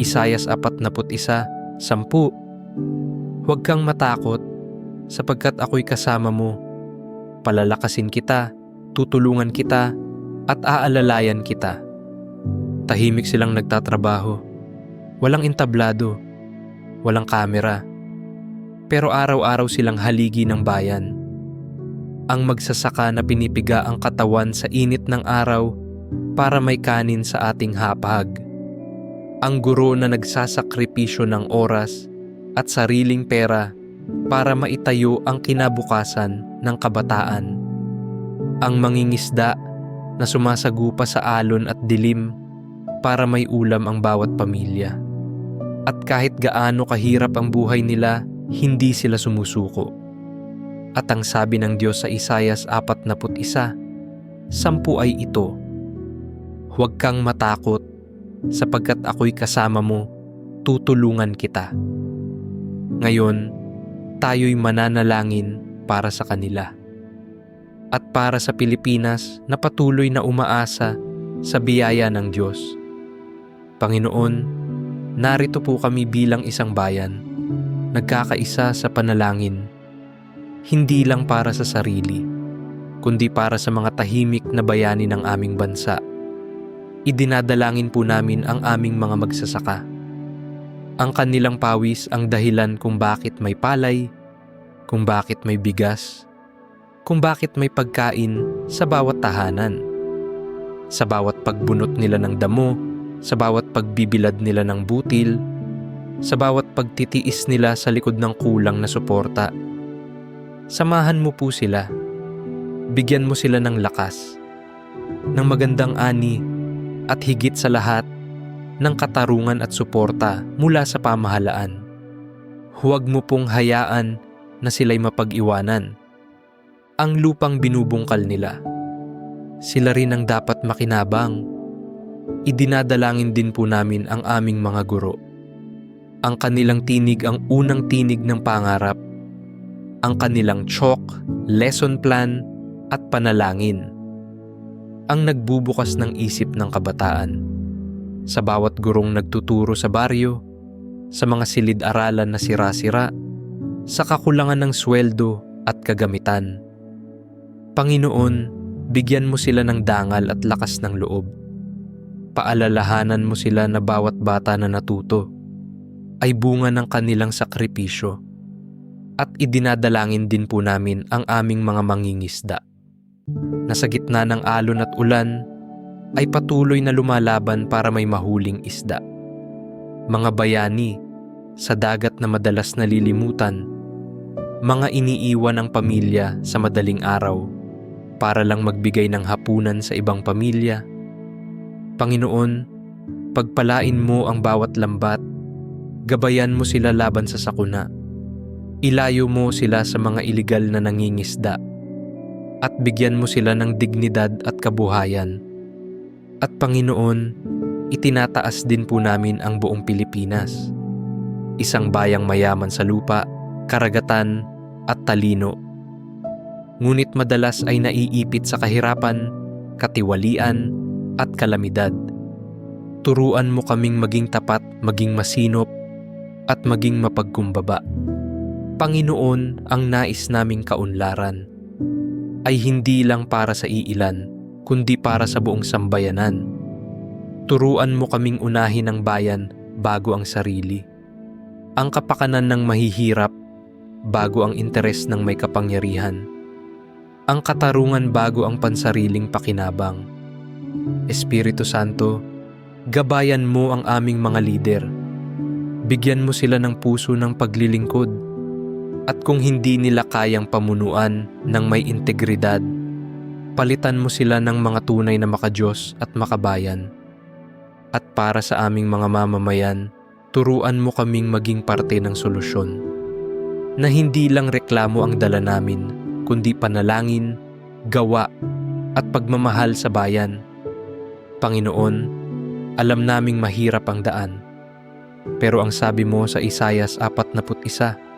Isayas 41, sampu. Huwag kang matakot, sapagkat ako'y kasama mo. Palalakasin kita, tutulungan kita, at aalalayan kita. Tahimik silang nagtatrabaho. Walang entablado, walang kamera. Pero araw-araw silang haligi ng bayan. Ang magsasaka na pinipiga ang katawan sa init ng araw para may kanin sa ating hapag. Ang guro na nagsasakripisyo ng oras at sariling pera para maitayo ang kinabukasan ng kabataan. Ang mangingisda na sumasagupa sa alon at dilim para may ulam ang bawat pamilya. At kahit gaano kahirap ang buhay nila, hindi sila sumusuko. At ang sabi ng Diyos sa Isayas 41, sampu ay ito, Huwag kang matakot, sapagkat ako'y kasama mo, tutulungan kita. Ngayon, tayo'y mananalangin para sa kanila. At para sa Pilipinas na patuloy na umaasa sa biyaya ng Diyos. Panginoon, narito po kami bilang isang bayan, nagkakaisa sa panalangin, hindi lang para sa sarili, kundi para sa mga tahimik na bayani ng aming bansa. Idinadalangin po namin ang aming mga magsasaka. Ang kanilang pawis ang dahilan kung bakit may palay, kung bakit may bigas, kung bakit may pagkain sa bawat tahanan. Sa bawat pagbunot nila ng damo, sa bawat pagbibilad nila ng butil, sa bawat pagtitiis nila sa likod ng kulang na suporta. Samahan mo po sila. Bigyan mo sila ng lakas, ng magandang ani, at higit sa lahat, ng katarungan at suporta mula sa pamahalaan. Huwag mo pong hayaan na sila'y mapag-iwanan. Ang lupang binubungkal nila. Sila rin ang dapat makinabang. Idinadalangin din po namin ang aming mga guro. Ang kanilang tinig ang unang tinig ng pangarap. Ang kanilang chalk, lesson plan, at panalangin. Ang nagbubukas ng isip ng kabataan. Sa bawat gurong nagtuturo sa baryo, sa mga silid-aralan na sira-sira, sa kakulangan ng sweldo at kagamitan. Panginoon, bigyan mo sila ng dangal at lakas ng loob. Paalalahanan mo sila na bawat bata na natuto ay bunga ng kanilang sakripisyo. At idinadalangin din po namin ang aming mga mangingisda na sa gitna ng alon at ulan ay patuloy na lumalaban para may mahuling isda. Mga bayani sa dagat na madalas nalilimutan, mga iniiwan ng pamilya sa madaling araw para lang magbigay ng hapunan sa ibang pamilya. Panginoon, pagpalain mo ang bawat lambat, gabayan mo sila laban sa sakuna. Ilayo mo sila sa mga iligal na nangingisda at bigyan mo sila ng dignidad at kabuhayan. At Panginoon, itinataas din po namin ang buong Pilipinas. Isang bayang mayaman sa lupa, karagatan at talino. Ngunit madalas ay naiipit sa kahirapan, katiwalian at kalamidad. Turuan mo kaming maging tapat, maging masinop, at maging mapagkumbaba. Panginoon ang nais naming kaunlaran ay hindi lang para sa iilan, kundi para sa buong sambayanan. Turuan mo kaming unahin ang bayan bago ang sarili. Ang kapakanan ng mahihirap bago ang interes ng may kapangyarihan. Ang katarungan bago ang pansariling pakinabang. Espiritu Santo, gabayan mo ang aming mga lider. Bigyan mo sila ng puso ng paglilingkod at kung hindi nila kayang pamunuan ng may integridad, palitan mo sila ng mga tunay na makajos at makabayan. At para sa aming mga mamamayan, turuan mo kaming maging parte ng solusyon. Na hindi lang reklamo ang dala namin, kundi panalangin, gawa, at pagmamahal sa bayan. Panginoon, alam naming mahirap ang daan. Pero ang sabi mo sa Isayas 41,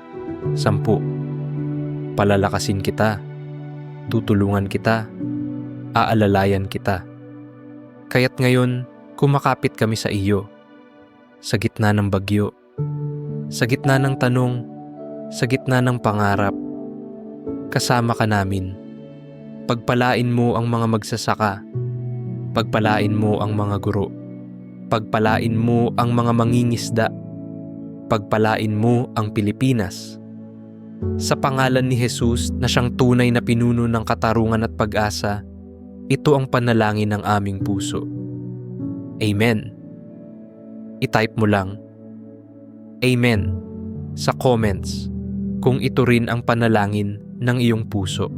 Sampu, palalakasin kita, tutulungan kita, aalalayan kita. Kaya't ngayon, kumakapit kami sa iyo. sa gitna ng bagyo, sa gitna ng tanong, sa gitna ng pangarap. Kasama ka namin. Pagpalain mo ang mga magsasaka. Pagpalain mo ang mga guro. Pagpalain mo ang mga mangingisda. Pagpalain mo ang Pilipinas. Sa pangalan ni Jesus na siyang tunay na pinuno ng katarungan at pag-asa, ito ang panalangin ng aming puso. Amen. I-type mo lang, Amen, sa comments kung ito rin ang panalangin ng iyong puso.